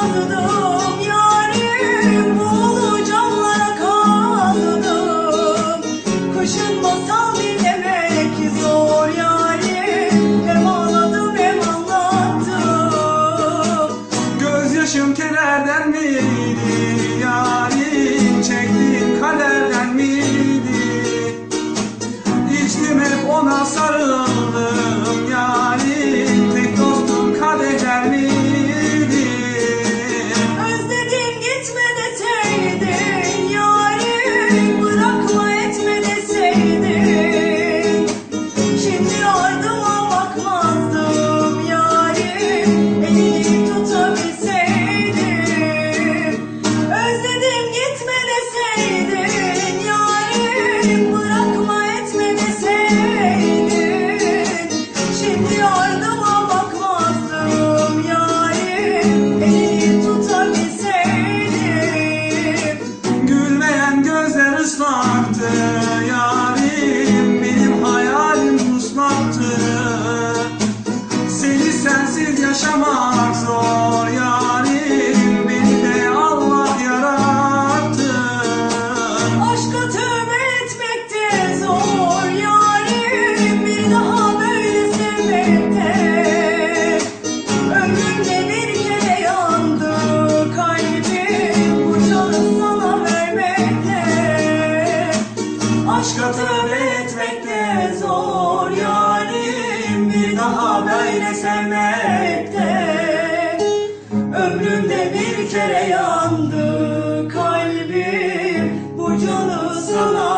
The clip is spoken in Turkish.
all of those. ıslaktı yarim Benim hayalim ıslaktı Seni sensiz yaşamak zor yarim Beni de Allah yarattı. Aşkı tövbe etmek de zor yarim Bir daha böyle sevmek de Ömrümde bir kere yandı kalbim Bu canı sana